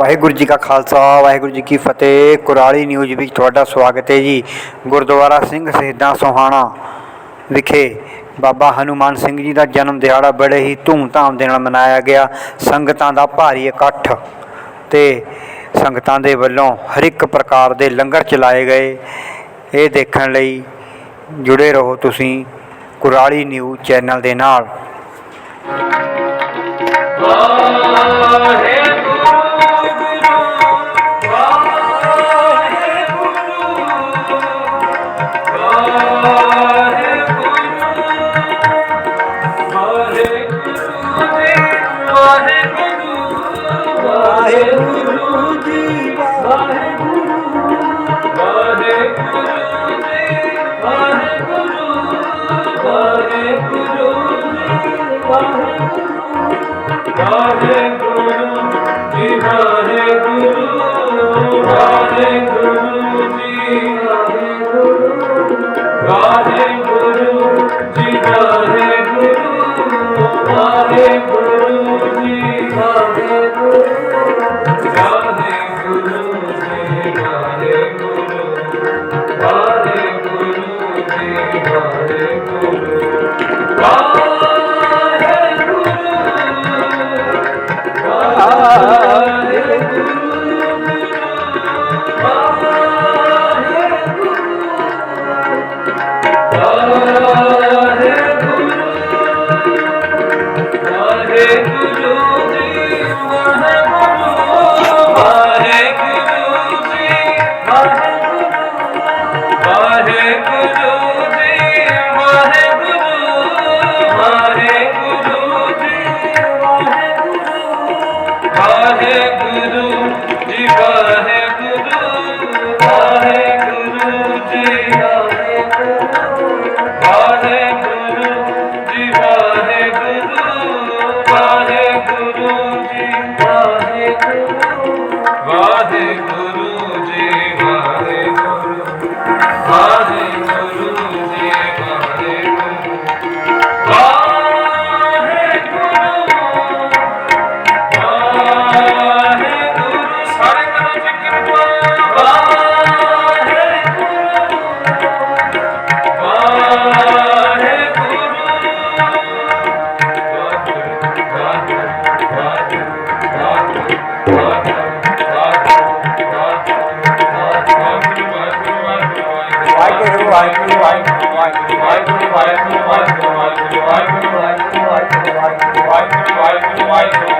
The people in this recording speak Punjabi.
ਵਾਹਿਗੁਰੂ ਜੀ ਕਾ ਖਾਲਸਾ, ਵਾਹਿਗੁਰੂ ਜੀ ਕੀ ਫਤਿਹ। ਕੁਰਾਲੀ ਨਿਊਜ਼ ਵਿੱਚ ਤੁਹਾਡਾ ਸਵਾਗਤ ਹੈ ਜੀ। ਗੁਰਦੁਆਰਾ ਸਿੰਘ ਸ਼ਹੀਦਾਂ ਸੋਹਾਣਾ ਵਿਖੇ ਬਾਬਾ ਹਨੂਮਾਨ ਸਿੰਘ ਜੀ ਦਾ ਜਨਮ ਦਿਹਾੜਾ ਬੜੇ ਹੀ ਧੂਮ-ਧਾਮ ਦੇ ਨਾਲ ਮਨਾਇਆ ਗਿਆ। ਸੰਗਤਾਂ ਦਾ ਭਾਰੀ ਇਕੱਠ ਤੇ ਸੰਗਤਾਂ ਦੇ ਵੱਲੋਂ ਹਰ ਇੱਕ ਪ੍ਰਕਾਰ ਦੇ ਲੰਗਰ ਚਲਾਏ ਗਏ। ਇਹ ਦੇਖਣ ਲਈ ਜੁੜੇ ਰਹੋ ਤੁਸੀਂ ਕੁਰਾਲੀ ਨਿਊਜ਼ ਚੈਨਲ ਦੇ ਨਾਲ। Hare Guru Waheguru Waheguru Waheguru